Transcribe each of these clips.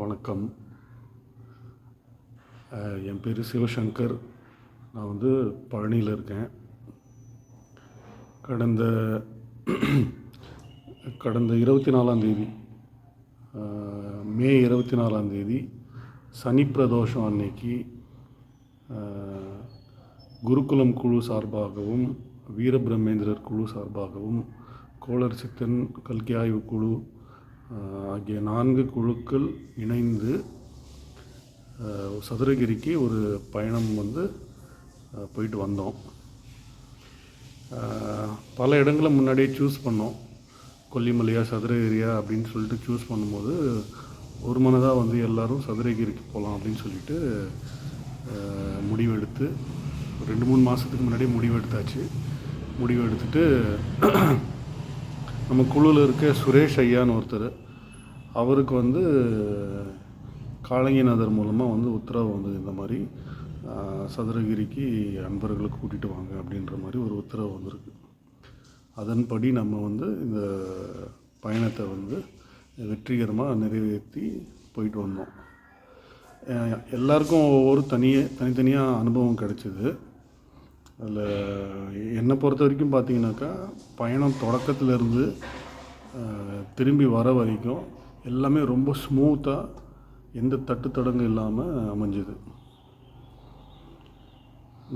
வணக்கம். என் பேர் சிவசங்கர். நான் வந்து பழனியில் இருக்கேன். கடந்த கடந்த இருபத்தி நாலாந்தேதி மே இருபத்தி நாலாம் தேதி சனி பிரதோஷம் அன்னைக்கு குருகுலம் குழு சார்பாகவும் வீரபிரமேந்திரர் குழு சார்பாகவும் கோளர் சித்தன் கல்கி ஆய்வு குழு ஆகிய நான்கு குழுக்கள் இணைந்து சதுரகிரிக்கு ஒரு பயணம் வந்து போயிட்டு வந்தோம். பல இடங்களை முன்னாடியே சூஸ் பண்ணோம். கொல்லிமலையா சதுரகிரியா அப்படின்னு சொல்லிட்டு சூஸ் பண்ணும்போது ஒரு மனதாக வந்து எல்லாரும் சதுரகிரிக்கு போகலாம் அப்படின்னு சொல்லிட்டு முடிவெடுத்து ரெண்டு மூணு மாதத்துக்கு முன்னாடியே முடிவெடுத்தாச்சு. முடிவெடுத்துட்டு நம்ம குழுவில் இருக்க சுரேஷ் ஐயான்னு ஒருத்தர் அவருக்கு வந்து காளங்கிநாதர் மூலமாக வந்து உத்தரவு வந்தது. இந்த மாதிரி சதுரகிரிக்கு அன்பர்களை கூட்டிகிட்டு வாங்க அப்படின்ற மாதிரி ஒரு உத்தரவு வந்திருக்கு. அதன்படி நம்ம வந்து இந்த பயணத்தை வந்து வெற்றிகரமாக நிறைவேற்றி போயிட்டு வந்தோம். எல்லாருக்கும் ஒவ்வொரு தனியே தனித்தனியாக அனுபவம் கிடைச்சிது. அதில் என்னை பொறுத்த வரைக்கும் பார்த்தீங்கன்னாக்கா பயணம் தொடக்கத்திலேருந்து திரும்பி வர வரைக்கும் எல்லாமே ரொம்ப ஸ்மூத்தாக எந்த தட்டு தடங்கு இல்லாமல் அமைஞ்சுது.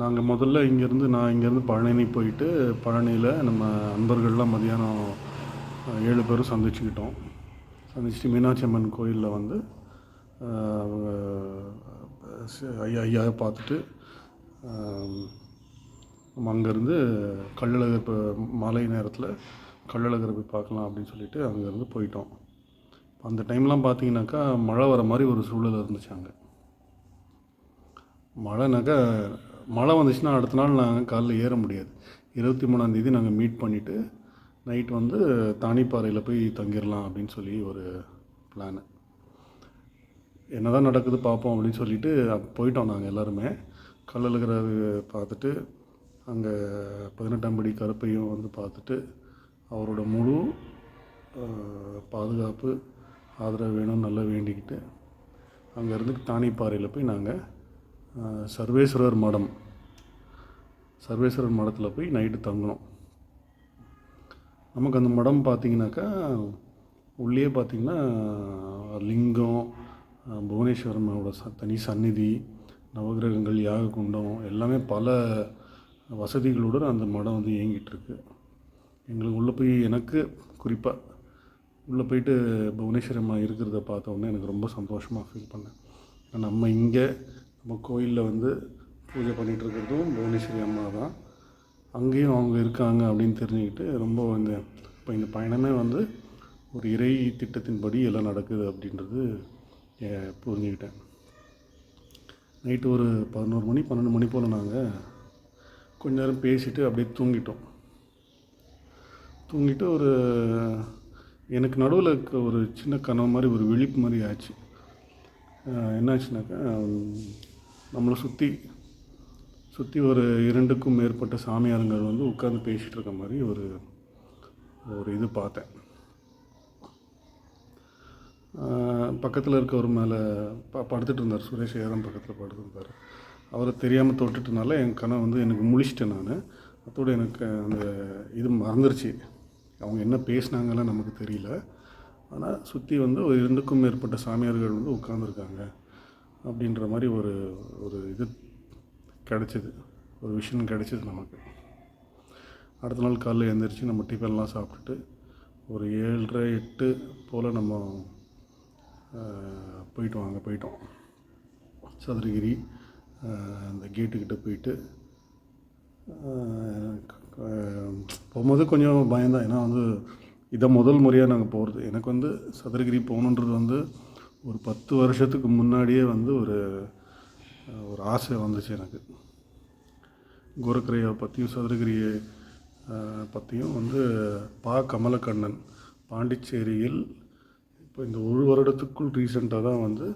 நாங்கள் முதல்ல இங்கேருந்து நான் இங்கேருந்து பழனி போயிட்டு பழனியில் நம்ம அன்பர்கள்லாம் மதியானம் ஏழு பேரும் சந்திச்சுக்கிட்டோம். சந்திச்சுட்டு மீனாட்சி அம்மன் கோயிலில் வந்து அவங்க ஐயா ஐயாவை பார்த்துட்டு நம்ம அங்கேருந்து கள்ளழகர் இப்போ மாலை நேரத்தில் கள்ளழகரை போய் பார்க்கலாம் அப்படின்னு சொல்லிட்டு அங்கேருந்து போயிட்டோம். அந்த டைம்லாம் பார்த்தீங்கன்னாக்கா மழை வர மாதிரி ஒரு சூழல் இருந்துச்சு அங்கே. மழைனாக்கா மழை வந்துச்சுன்னா அடுத்த நாள் நாங்கள் காலைல ஏற முடியாது. இருபத்தி மூணாந்தேதி நாங்கள் மீட் பண்ணிவிட்டு நைட் வந்து தானிப்பாறையில் போய் தங்கிடலாம் அப்படின்னு சொல்லி ஒரு பிளானு என்னதான் நடக்குது பார்ப்போம் அப்படின்னு சொல்லிட்டு போயிட்டோம் நாங்கள் எல்லாருமே. கல்லழுகிற பார்த்துட்டு அங்கே பதினெட்டாம் படி கருப்பையும் வந்து பார்த்துட்டு அவரோட முழு பாதுகாப்பு ஆதரவு வேணும்னு நல்லா வேண்டிக்கிட்டு. அங்கேருந்து தானிப்பாறையில் போய் நாங்கள் சர்வேஸ்வரர் மடம் சர்வேஸ்வரர் மடத்தில் போய் நைட்டு தங்கினோம். நமக்கு அந்த மடம் பார்த்திங்கனாக்கா உள்ளே பார்த்தீங்கன்னா லிங்கம் புவனேஸ்வரனோட ச தனி சந்நிதி நவகிரகங்கள் யாக குண்டம் எல்லாமே பல வசதிகளுடன் அந்த மடம் வந்து இயங்கிட்டு இருக்கு. எங்களுக்கு உள்ளே போய் எனக்கு குறிப்பாக உள்ளே போயிட்டு புவனேஸ்வரி அம்மா இருக்கிறத பார்த்தோன்னே எனக்கு ரொம்ப சந்தோஷமாக ஃபீல் பண்ணேன். நம்ம இங்கே நம்ம கோயிலில் வந்து பூஜை பண்ணிகிட்டு இருக்கிறதும் புவனேஸ்வரி அம்மா தான். அங்கேயும் அவங்க இருக்காங்க அப்படின்னு தெரிஞ்சுக்கிட்டு ரொம்ப இந்த இப்போ இந்த பயணமே வந்து ஒரு இறை திட்டத்தின்படி எல்லாம் நடக்குது அப்படின்றது புரிஞ்சுக்கிட்டேன். நைட்டு ஒரு பதினோரு மணி பன்னெண்டு மணி போல் நாங்கள் கொஞ்ச நேரம் பேசிட்டு அப்படியே தூங்கிட்டோம். தூங்கிட்டு ஒரு எனக்கு நடுவில் இருக்க ஒரு சின்ன கனவு மாதிரி ஒரு விழிப்பு மாதிரி ஆச்சு. என்னாச்சுனாக்கா நம்மளை சுற்றி சுற்றி ஒரு இரண்டுக்கும் மேற்பட்ட சாமியாருங்கள் வந்து உட்காந்து பேசிகிட்டு இருக்க மாதிரி ஒரு ஒரு இது பார்த்தேன். பக்கத்தில் இருக்கவர் மேலே ப படுத்துட்டு இருந்தார். சுரேஷ் ஏதம் பக்கத்தில் படுத்துருந்தார் அவரை தெரியாமல் தொட்டுட்டனால என் கனவு வந்து எனக்கு முழிச்சிட்டேன் நான். அதோடு எனக்கு அந்த இது மறந்துருச்சு. அவங்க என்ன பேசினாங்கலாம் நமக்கு தெரியல. ஆனால் சுற்றி வந்து ஒரு இரண்டுக்கும் மேற்பட்ட சாமியார்கள் வந்து உட்காந்துருக்காங்க அப்படின்ற மாதிரி ஒரு ஒரு இது கிடச்சிது. ஒரு விஷயம் கிடச்சிது நமக்கு. அடுத்த நாள் காலைல எழுந்திரிச்சு நம்ம டிஃபன்லாம் சாப்பிட்டுட்டு ஒரு ஏழரை எட்டு போல் நம்ம போயிட்டோம் போயிட்டு வாங்க போயிட்டோம். சதுரகிரி அந்த கேட்டுக்கிட்ட போயிட்டு போகும்போது கொஞ்சம் பயந்தான் ஏன்னா வந்து இதை முதல் முறையாக நாங்கள் போகிறது எனக்கு வந்து சதுரகிரி போகணுன்றது வந்து ஒரு பத்து வருஷத்துக்கு முன்னாடியே வந்து ஒரு ஒரு ஆசை வந்துச்சு எனக்கு. கோரக்கரையை பற்றியும் சதுரகிரியை பற்றியும் வந்து பா. கமலக்கண்ணன் பாண்டிச்சேரியில் இப்போ இந்த ஒரு வருடத்துக்குள் ரீசெண்டாக தான் வந்து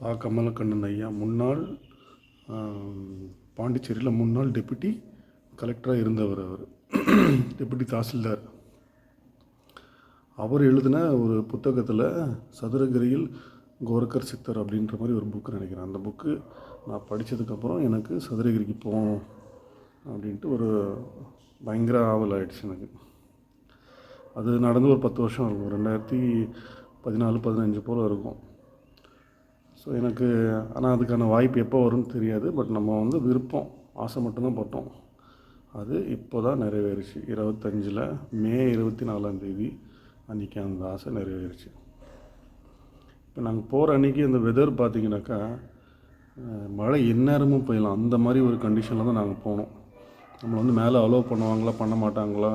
பா. கமலக்கண்ணன் ஐயா முன்னாள் பாண்டிச்சேரியில் முன்னாள் டெபுட்டி கலெக்டராக இருந்தவர் அவர். டெபுட்டி தாசில்தார். அவர் எழுதின ஒரு புத்தகத்தில் சதுரகிரியில் கோரக்கர் சித்தர் அப்படின்ற மாதிரி ஒரு புக்கு நினைக்கிறேன். அந்த புக்கு நான் படித்ததுக்கப்புறம் எனக்கு சதுரகிரிக்கு போகணும் அப்படின்ட்டு ஒரு பயங்கர ஆவல் ஆகிடுச்சு எனக்கு. அது நடந்து ஒரு பத்து வருஷம் இருக்கும். ரெண்டாயிரத்தி பதினாலு பதினஞ்சு போல் இருக்கும். ஸோ எனக்கு ஆனால் அதுக்கான வாய்ப்பு எப்போ வரும்னு தெரியாது. பட் நம்ம வந்து விருப்பம். ஆசை மட்டும்தான் பட்டோம். அது இப்போ தான் நிறைவேறுச்சு. இருபத்தஞ்சில் மே இருபத்தி நாலாந்தேதி அன்றைக்கி அந்த ஆசை நிறைவேறுச்சு. இப்போ நாங்கள் போகிற அன்றைக்கி அந்த வெதர் பார்த்தீங்கன்னாக்கா மழை எந்நேரமும் போயிடலாம் அந்த மாதிரி ஒரு கண்டிஷனில் தான் நாங்கள் போனோம். நம்மளை வந்து மேலே அலோவ் பண்ணுவாங்களா பண்ண மாட்டாங்களா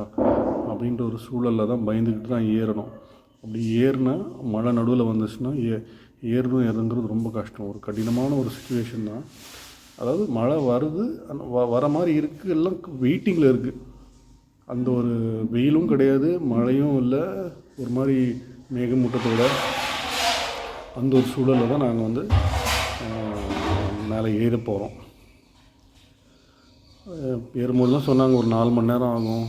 அப்படின்ற ஒரு சூழலில் தான் பயந்துக்கிட்டு தான் ஏறணும். அப்படி ஏறினா மழை நடுவில் வந்துச்சுன்னா ஏ ஏறணும் இறங்குறது ரொம்ப கஷ்டம். ஒரு கடினமான ஒரு சுச்சுவேஷன் தான். அதாவது மழை வருது வ வர மாதிரி இருக்குது எல்லாம் வெயிட்டிங்கில் இருக்குது அந்த ஒரு வெயிலும் கிடையாது மழையும் இல்லை ஒரு மாதிரி மேகமூட்டத்தோட அந்த ஒரு சூழலில் தான் நாங்கள் வந்து மேலே ஏற போகிறோம் ஏறும்போதெல்லாம் சொன்னாங்க ஒரு நாலு மணி நேரம் ஆகும்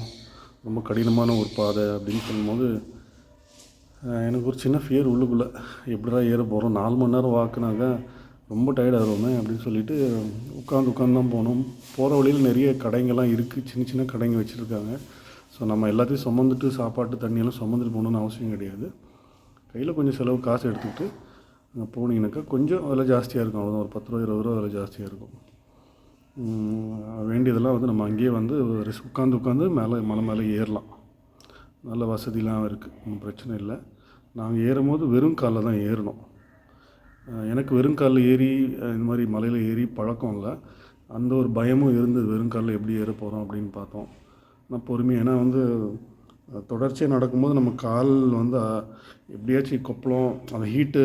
ரொம்ப கடினமான ஒரு பாதை அப்படின்னு சொல்லும்போது எனக்கு ஒரு சின்ன ஃபியர் உள்ளுக்குள்ளே எப்படிடா ஏற போகிறோம் நாலு மணி நேரம் வாக்குனாக்க ரொம்ப டயர்ட் ஆகிறோமே அப்படின்னு சொல்லிட்டு உட்காந்து உட்காந்து தான் போனோம். போகிற வழியில் நிறைய கடைங்கள்லாம் இருக்குது சின்ன சின்ன கடைங்க வச்சுருக்காங்க. ஸோ நம்ம எல்லாத்தையும் சுமந்துட்டு சாப்பாட்டு தண்ணியெல்லாம் சுமந்துட்டு போகணுன்னு அவசியம் கிடையாது. கையில் கொஞ்சம் செலவு காசு எடுத்துக்கிட்டு அங்கே போனீங்கன்னாக்கா கொஞ்சம் விலை ஜாஸ்தியாக இருக்கும். அவ்வளோதான் ஒரு பத்து ரூபா இருபது ரூபா விலை ஜாஸ்தியாக இருக்கும். வேண்டியதெல்லாம் வந்து நம்ம அங்கேயே வந்து ரிஸ் உட்காந்து உட்காந்து மேலே மலை மேலே ஏறலாம். நல்ல வசதிலாம் இருக்குது ஒன்றும் பிரச்சனை இல்லை. நாங்கள் ஏறும்போது வெறும் காலில் தான் ஏறினோம் எனக்கு வெறும் காலில் ஏறி இந்த மாதிரி மலையில் ஏறி பழக்கம் இல்லை. அந்த ஒரு பயமும் இருந்தது வெறும் காலில் எப்படி ஏற போகிறோம் அப்படின்னு பார்த்தோம். நான் பொறுமையாக ஏன்னா வந்து தொடர்ச்சியாக நடக்கும்போது நம்ம கால் வந்து எப்படியாச்சும் கொப்பளம் அந்த ஹீட்டு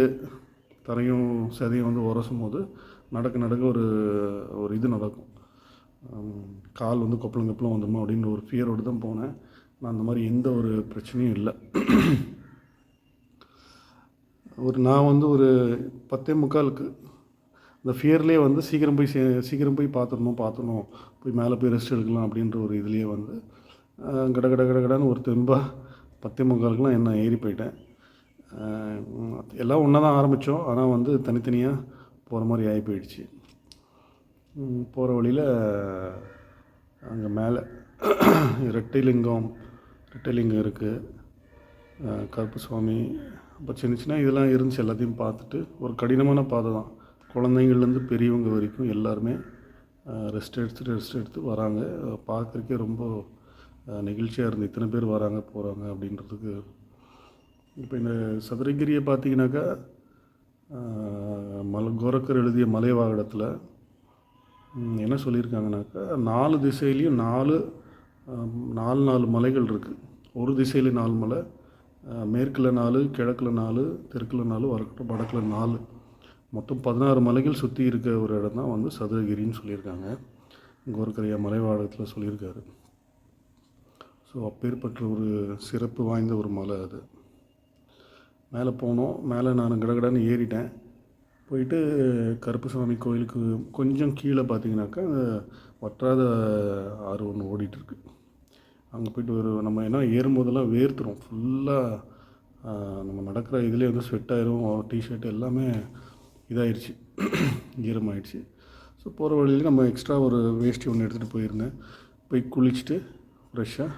தரையும் சதையும் வந்து உரசும் போது நடக்க நடக்க ஒரு ஒரு இது நடக்கும். கால் வந்து கொப்பளம் கொப்பளம் வந்துடுமா அப்படின்ற ஒரு ஃபியரோடு தான் போனேன். நான் அந்த மாதிரி எந்த ஒரு பிரச்சனையும் இல்லை. ஒரு நான் வந்து ஒரு பத்தே முக்காலுக்கு இந்த ஃபியர்லேயே வந்து சீக்கிரம் போய் சே சீக்கிரம் போய் பார்த்துடணும் பார்த்துடணும். போய் மேலே போய் ரெஸ்ட் எடுக்கலாம் அப்படின்ற ஒரு இதுலேயே வந்து கட கட கட கடன்னு ஒரு தெம்பாக பத்தே முக்காலுக்குலாம் என்ன ஏறி போயிட்டேன். எல்லாம் ஒன்றா தான் ஆரம்பித்தோம் ஆனால் வந்து தனித்தனியாக போகிற மாதிரி ஆகி போயிடுச்சு. போகிற வழியில் அங்கே மேலே ரெட்டைலிங்கம் ரெட்டைலிங்கம் இருக்குது கருப்பு சுவாமி அப்போ சின்ன சின்ன இதெல்லாம் இருந்துச்சு எல்லாத்தையும் பார்த்துட்டு ஒரு கடினமான பாதை தான். குழந்தைங்கள்லேருந்து பெரியவங்க வரைக்கும் எல்லாருமே ரெஸ்ட் எடுத்துட்டு ரெஸ்ட் எடுத்து வராங்க. பார்க்குறக்கே ரொம்ப நெகிழ்ச்சியாக இருந்து இத்தனை பேர் வராங்க போகிறாங்க அப்படின்றதுக்கு. இப்போ இந்த சதுரகிரியை பார்த்தீங்கன்னாக்கா மலை கோரக்கர் எழுதிய மலைவாகடத்தில் ம், என்ன சொல்லியிருக்காங்கனாக்கா நாலு திசையிலையும் நாலு நாலு நாலு மலைகள் இருக்குது ஒரு திசையில் நாலு மலை மேற்கில் நாலு கிழக்கில் நாலு தெற்கில் நாலு வடக்கு வடக்கில் நாலு. மொத்தம் பதினாறு மலைகள் சுற்றி இருக்க ஒரு இடம் தான் வந்து சதுரகிரின்னு சொல்லியிருக்காங்க. கோர்கரையா மலைவாடத்தில் சொல்லியிருக்காரு. ஸோ அப்பேற்பட்ட ஒரு சிறப்பு வாய்ந்த ஒரு மலை அது. மேலே போனோம். மேலே நான் கடகடன்னு ஏறிட்டேன். போயிட்டு கருப்புசாமி கோயிலுக்கு கொஞ்சம் கீழே பார்த்தீங்கன்னாக்கா வற்றாத ஆறு ஒன்று ஓடிட்டுருக்கு அங்கே போயிட்டு ஒரு நம்ம என்ன ஏறும்போதெல்லாம் வேர்த்துரும். ஃபுல்லாக நம்ம நடக்கிற இதுலேயே வந்து ஸ்வெட் ஆயிரும் டிஷர்ட் எல்லாமே இதாயிருச்சு. ஈரமாயிடுச்சு ஸோ போகிற வழியில் நம்ம எக்ஸ்ட்ரா ஒரு வேஷ்டி ஒன்று எடுத்துகிட்டு போயிருந்தேன். போய் குளிச்சுட்டு ஃப்ரெஷ்ஷாக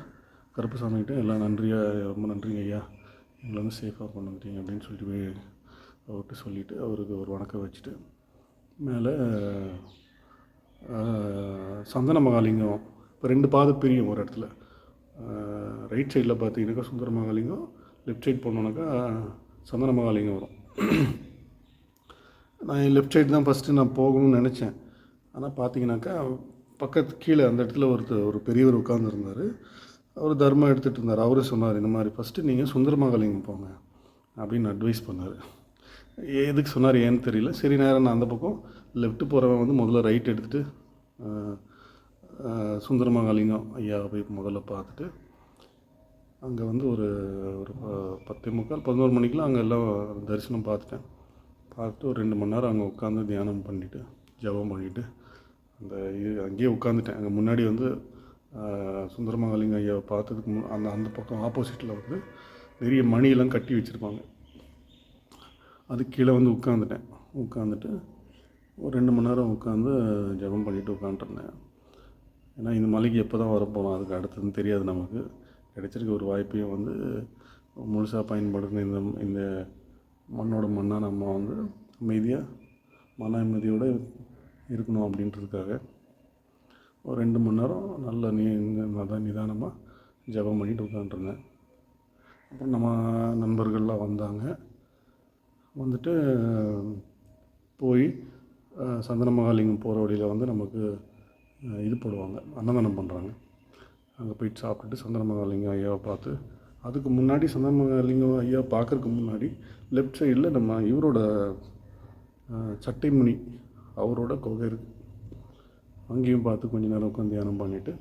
கருப்புசாமிகிட்ட எல்லாம் நன்றியாக ரொம்ப நன்றிங்க ஐயா. எங்களை வந்து சேஃபாக கொண்டு வந்துட்டீங்க அப்படின்னு சொல்லிட்டு போய் அவர்கிட்ட சொல்லிவிட்டு அவருக்கு ஒரு வணக்கம் வச்சுட்டு மேலே சந்தன மகாலிங்கம். இப்போ ரெண்டு பாதை பிரியும் ஒரு இடத்துல. ரைட் சைடில் பார்த்தீங்கன்னாக்கா சுந்தர மகாலிங்கம் லெஃப்ட் சைட் போனோன்னாக்கா சந்தன மகாலிங்கம் வரும். நான் லெஃப்ட் சைடு தான் ஃபஸ்ட்டு நான் போகணும்னு நினச்சேன். ஆனால் பார்த்தீங்கன்னாக்கா பக்கத்து கீழே அந்த இடத்துல ஒருத்தர் ஒரு பெரியவர் உட்காந்துருந்தார் அவர் தர்மம் எடுத்துகிட்டு இருந்தார். அவரே சொன்னார் இந்த மாதிரி ஃபஸ்ட்டு நீங்கள் சுந்தரமகாலிங்கம் போங்க அப்படின்னு அட்வைஸ் பண்ணார். எதுக்கு சொன்னார் ஏன்னு தெரியல. சரி நேரம் நான் அந்த பக்கம் லெஃப்ட் போகிறவன் வந்து முதல்ல ரைட் எடுத்துகிட்டு சுந்தரமகாலிங்கம் ஐயாவை போய் முதல்ல பார்த்துட்டு அங்கே வந்து ஒரு ஒரு பத்தே முக்கால் பதினோரு மணிக்கெலாம் அங்கே எல்லாம் தரிசனம் பார்த்துட்டேன். பார்த்துட்டு ஒரு ரெண்டு மணி நேரம் அங்கே உட்காந்து தியானம் பண்ணிவிட்டு ஜெபம் பண்ணிவிட்டு அந்த இது அங்கேயே உட்காந்துட்டேன். அங்கே முன்னாடி வந்து சுந்தரமகாலிங்கம் சுந்தரமகாலிங்க ஐயாவை பார்த்ததுக்கு மு அந்த அந்த பக்கம் ஆப்போசிட்டில் வந்து நிறைய மணியெல்லாம் கட்டி வச்சுருப்பாங்க. அது கீழே வந்து உட்காந்துட்டேன். உட்காந்துட்டு ஒரு ரெண்டு மணி நேரம் உட்காந்து ஜெபம் பண்ணிட்டு உட்காந்துருந்தேன் ஏன்னா இந்த மலைக்கு எப்போ தான் வரப்போகிறோம் அதுக்கு அடுத்ததுன்னு தெரியாது நமக்கு. கிடைச்சிருக்க ஒரு வாய்ப்பையும் வந்து முழுசாக பயன்படுத்தின இந்த இந்த மண்ணோட மண்ணாக நம்ம வந்து அமைதியாக மன அமைதியோடு இருக்கணும் அப்படின்றதுக்காக. ஒரு ரெண்டு மணி நேரம் நல்ல நீ தான் நிதானமாக ஜெபம் பண்ணிட்டு உட்காந்துருந்தேன் அப்புறம் நம்ம நண்பர்கள்லாம் வந்தாங்க. வந்துட்டு போய் சந்தன மகாலிங்கம் போகிற வழியில் வந்து நமக்கு இது போடுவாங்க அன்னதானம் பண்ணுறாங்க அங்கே போயிட்டு சாப்பிட்டுட்டு சந்தனமகாலிங்கம் ஐயாவை பார்த்து அதுக்கு முன்னாடி சந்திரமகாலிங்கம் ஐயா பார்க்கறதுக்கு முன்னாடி லெஃப்ட் சைடில் நம்ம இவரோட சட்டைமுனி அவரோட குகை இருக்குது அங்கேயும் பார்த்து கொஞ்ச நேரம் உட்காந்து தியானம் பண்ணிவிட்டு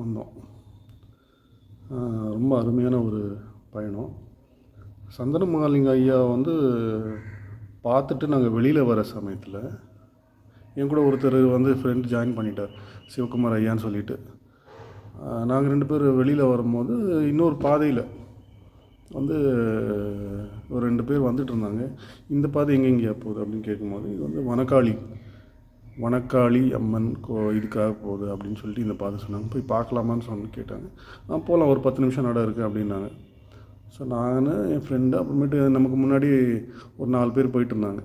வந்தோம். ரொம்ப அருமையான ஒரு பயணம். சந்தனமகாலிங்க ஐயா வந்து பார்த்துட்டு நாங்கள் வெளியில் வர சமயத்தில் என் கூட ஒருத்தர் வந்து ஃப்ரெண்ட் ஜாயின் பண்ணிட்டார். சிவகுமார் ஐயான்னு சொல்லிட்டு. நாங்கள் ரெண்டு பேர் வெளியில் வரும்போது இன்னொரு பாதையில் வந்து ஒரு ரெண்டு பேர் வந்துட்டு இருந்தாங்க. இந்த பாதை எங்கெங்கேயா போகுது அப்படின்னு கேட்கும்போது இது வந்து வனக்காளி வனக்காளி அம்மன் கோ இதுக்காக போகுது அப்படின்னு சொல்லிட்டு இந்த பாதை சொன்னாங்க. போய் பார்க்கலாமான்னு சொன்னு கேட்டாங்க. ஆ போகலாம் ஒரு பத்து நிமிஷம் நட இருக்குது அப்படின்னாங்க. ஸோ நான் என் ஃப்ரெண்டு அப்புறமேட்டு நமக்கு முன்னாடி ஒரு நாலு பேர் போயிட்டு இருந்தாங்க.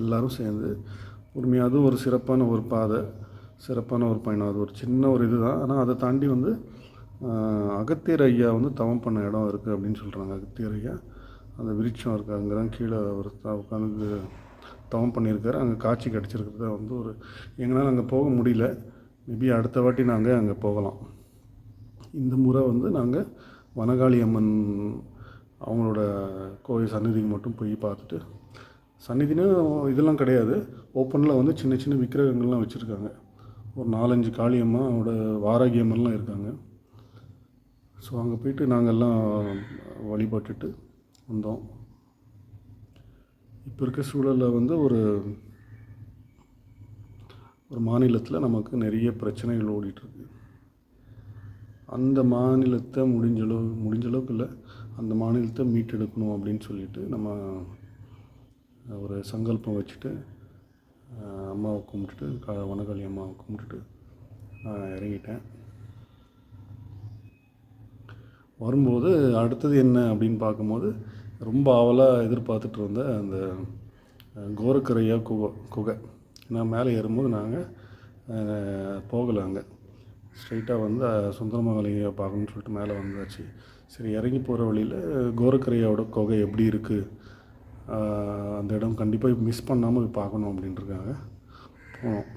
எல்லோரும் சேர்ந்து உண்மையாக அது ஒரு சிறப்பான ஒரு பாதை சிறப்பான ஒரு பயணம். அது ஒரு சின்ன ஒரு இது தான் ஆனால் அதை தாண்டி வந்து அகத்தியர் ஐயா வந்து தவம் பண்ண இடம் இருக்குது அப்படின்னு சொல்கிறாங்க அகத்தியர் ஐயா அந்த விருட்சம் இருக்குது அங்கே தான் கீழே அவர் உட்காந்து தவம் பண்ணியிருக்காரு. அங்கே காட்சி கிடச்சிருக்கிறது வந்து ஒரு எங்களால் அங்கே போக முடியல. மேபி அடுத்த வாட்டி நாங்கள் அங்கே போகலாம். இந்த முறை வந்து நாங்கள் வனகாளி அம்மன் அவங்களோட கோயில் சந்நிதிக்கு மட்டும் போய் பார்த்துட்டு சந்நிதினா இதெல்லாம் கிடையாது. ஓப்பனில் வந்து சின்ன சின்ன விக்கிரகங்கள்லாம் வச்சுருக்காங்க. ஒரு நாலஞ்சு காளியம்மாவோட வாராகியம்மெல்லாம் இருக்காங்க. ஸோ அங்கே போயிட்டு நாங்கள்லாம் வழிபட்டுட்டு வந்தோம். இப்போ இருக்க சூழலில் வந்து ஒரு ஒரு மாநிலத்தில் நமக்கு நிறைய பிரச்சனைகள் ஓடிட்டுருக்கு. அந்த மாநிலத்தை முடிஞ்ச அளவு முடிஞ்ச அளவுக்கு இல்லை அந்த மாநிலத்தை மீட்டெடுக்கணும் அப்படின்னு சொல்லிட்டு நம்ம ஒரு சங்கல்பம் வச்சுட்டு அம்மாவை கும்பிட்டுட்டு க வனகாளி அம்மாவை கும்பிட்டுட்டு நான் இறங்கிட்டேன். வரும்போது அடுத்தது என்ன அப்படின்னு பார்க்கும்போது ரொம்ப ஆவலாக எதிர்பார்த்துட்டு இருந்த அந்த கோரக்கரையா குகை குகை. நான் மேலே ஏறும்போது நாங்கள் போகலை அங்கே. ஸ்ட்ரைட்டாக வந்து சுந்தரமங்கலையை பார்க்கணும்னு சொல்லிட்டு மேலே வந்தாச்சு. சரி இறங்கி போகிற வழியில் கோரக்கரையாவோட குகை எப்படி இருக்குது அந்த இடம் கண்டிப்பாக மிஸ் பண்ணாமல் பார்க்கணும் அப்படின்ட்டுருக்காங்க போனோம்.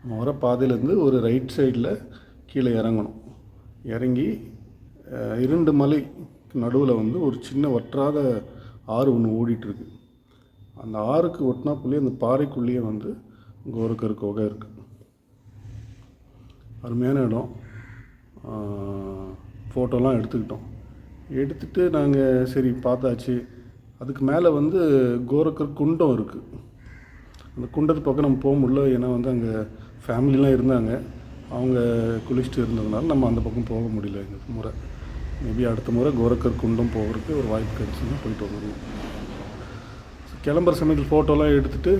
நம்ம வர பாதையிலேருந்து ஒரு ரைட் சைடில் கீழே இறங்கணும். இறங்கி இரண்டு மலை நடுவில் வந்து ஒரு சின்ன வற்றாத ஆறு ஒன்று ஓடிட்டுருக்கு. அந்த ஆறுக்கு ஒட்டினாக்குள்ளேயே அந்த பாறைக்குள்ளேயே வந்து கோரக்கர் குகை இருக்குது அருமையான இடம். ஃபோட்டோலாம் எடுத்துக்கிட்டோம். எடுத்துகிட்டு நாங்கள் சரி பார்த்தாச்சு. அதுக்கு மேலே வந்து கோரக்கர் குண்டம் இருக்குது அந்த குண்டத்து பக்கம் நம்ம போக முடியல. ஏன்னா வந்து அங்கே ஃபேமிலிலாம் இருந்தாங்க. அவங்க குளிச்சுட்டு இருந்ததுனால நம்ம அந்த பக்கம் போக முடியல. இந்த முறை. மேபி அடுத்த முறை கோரக்கர் குண்டம் போகிறதுக்கு ஒரு வாய்ப்பு கிடச்சுன்னா போயிட்டு வந்துடுவோம் கிளம்புற சமயத்தில் ஃபோட்டோலாம் எடுத்துகிட்டு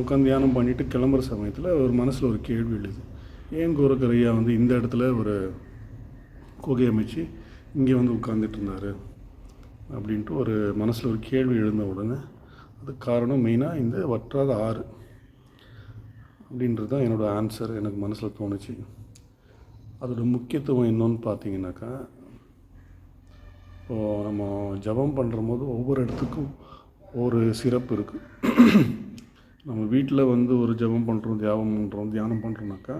உட்காந்து தியானம் பண்ணிவிட்டு கிளம்புற சமயத்தில் ஒரு மனசில் ஒரு கேள்வி எழுது. ஏன் கோரக்கர் ஐயா வந்து இந்த இடத்துல ஒரு குகை அமைச்சு இங்கே வந்து உட்காந்துட்டு இருந்தார்? அப்படின்ட்டு ஒரு மனசில் ஒரு கேள்வி எழுந்த உடனே அதுக்கு காரணம் மெயினாக இந்த வற்றாத ஆறு அப்படின்றது தான் என்னோடய ஆன்சர் எனக்கு மனசில் தோணுச்சு. அதோட முக்கியத்துவம் என்னன்னு பார்த்தீங்கன்னாக்கா இப்போது நம்ம ஜெபம் பண்ணுற போது ஒவ்வொரு இடத்துக்கும் ஒரு சிறப்பு இருக்குது நம்ம வீட்டில் வந்து ஒரு ஜெபம் பண்ணுறோம் தியானம் பண்ணுறோம் தியானம் பண்ணுறோம்னாக்கா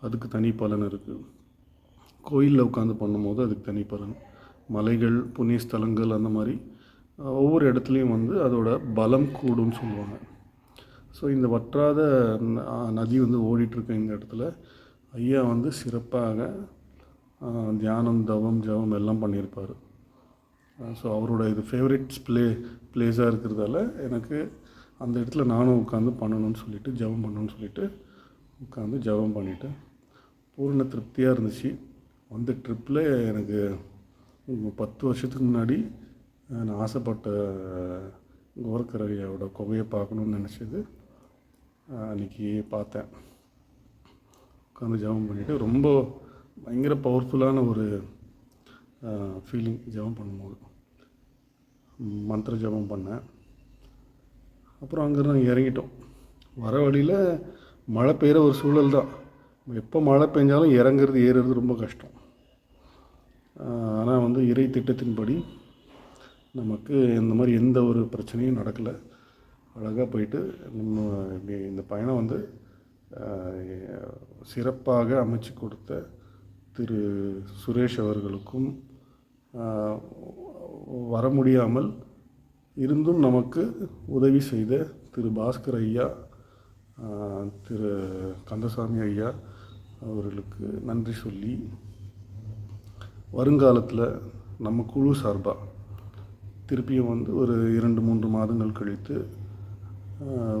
அதுக்கு தனி பலன் இருக்குது கோயிலில் உட்காந்து பண்ணும்போது அதுக்கு தனி பலன். மலைகள் புண்ணிய ஸ்தலங்கள் அந்த மாதிரி ஒவ்வொரு இடத்துலையும் வந்து அதோட பலம் கூடும்னு சொல்லுவாங்க. ஸோ இந்த வற்றாத நதி வந்து ஓடிட்டுருக்க இந்த இடத்துல. ஐயா வந்து சிறப்பாக தியானம் தவம் ஜபம் எல்லாம் பண்ணியிருப்பார். ஸோ அவரோட இது ஃபேவரட் ப்ளே பிளேஸாக இருக்கிறதால எனக்கு அந்த இடத்துல நானும் உட்காந்து பண்ணணும்னு சொல்லிட்டு ஜெபம் பண்ணணும்னு சொல்லிட்டு உட்காந்து ஜெபம் பண்ணிவிட்டு பூர்ண திருப்தியாக இருந்துச்சு. வந்த ட்ரிப்பில் எனக்கு பத்து வருஷத்துக்கு முன்னாடி நான் ஆசைப்பட்ட கோரக்கரையோட குகையை பார்க்கணுன்னு நினச்சது. அன்றைக்கி பார்த்தேன். உட்காந்து ஜெபம் பண்ணிவிட்டு ரொம்ப பயங்கர பவர்ஃபுல்லான ஒரு ஃபீலிங் ஜெபம் பண்ணும்போது. மந்திர ஜெபம் பண்ணேன். அப்புறம் அங்கேருந்து நாங்கள் இறங்கிட்டோம். வர வழியில் மழை பெய்கிற ஒரு சூழல் தான். எப்போ மழை பெஞ்சாலும் இறங்குறது ஏறுறது ரொம்ப கஷ்டம். ஆனால் வந்து இறை திட்டத்தின்படி நமக்கு இந்த மாதிரி எந்த ஒரு பிரச்சனையும் நடக்கலை. அழகாக போயிட்டு நம்ம இந்த பயணம் வந்து சிறப்பாக அமைச்சு கொடுத்த திரு சுரேஷ் அவர்களுக்கும் வர முடியாமல் இருந்தும் நமக்கு உதவி செய்த திரு பாஸ்கர் ஐயா திரு கந்தசாமி ஐயா அவர்களுக்கு நன்றி சொல்லி வருங்காலத்தில் நம்ம குழு சார்பாக திருப்பியும் வந்து ஒரு இரண்டு மூன்று மாதங்கள் கழித்து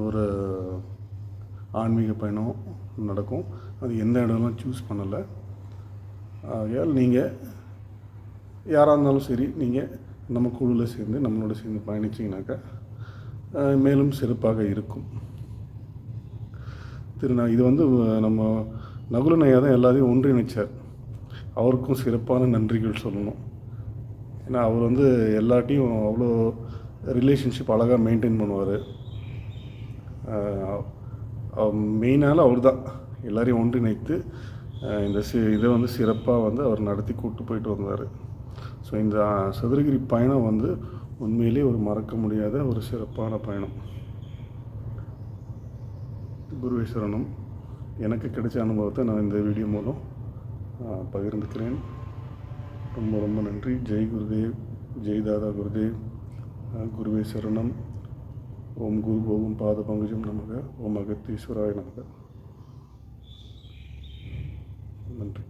ஒரு ஆன்மீக பயணம் நடக்கும். அது எந்த இடம்லாம் சூஸ் பண்ணலை. ஆகையால் நீங்கள் யாராக இருந்தாலும் சரி நீங்கள் நம்ம குழுவில் சேர்ந்து நம்மளோட சேர்ந்து பயணிச்சிங்கனாக்கா மேலும் சிறப்பாக இருக்கும். திருநா இது வந்து நம்ம நகுலனையாக தான் எல்லாத்தையும் ஒன்றிணைச்சார். அவருக்கும் சிறப்பான நன்றிகள் சொல்லணும். ஏன்னா அவர் வந்து எல்லாட்டையும் அவ்வளோ ரிலேஷன்ஷிப் அழகாக மெயின்டைன் பண்ணுவார். மெயினால் அவர் தான் எல்லாரையும் ஒன்றிணைத்து இந்த சி இதை வந்து சிறப்பாக வந்து அவர் நடத்தி கூப்பிட்டு போயிட்டு வந்தார். ஸோ இந்த சதுரகிரி பயணம் வந்து உண்மையிலே ஒரு மறக்க முடியாத ஒரு சிறப்பான பயணம். குருவேஸ்வரனும் எனக்கு கிடைச்ச அனுபவத்தை நான் இந்த வீடியோ மூலம் பகிர்ந்துக்கிறேன். ரொம்ப ரொம்ப நன்றி. ஜெய் குருதேவ் ஜெய் தாதா குருதேவ். குருவே சரணம். ஓம் குரு ஓம் பாத பங்கஜம் நமக. ஓம் அகத்தீஸ்வராய நமக. நன்றி.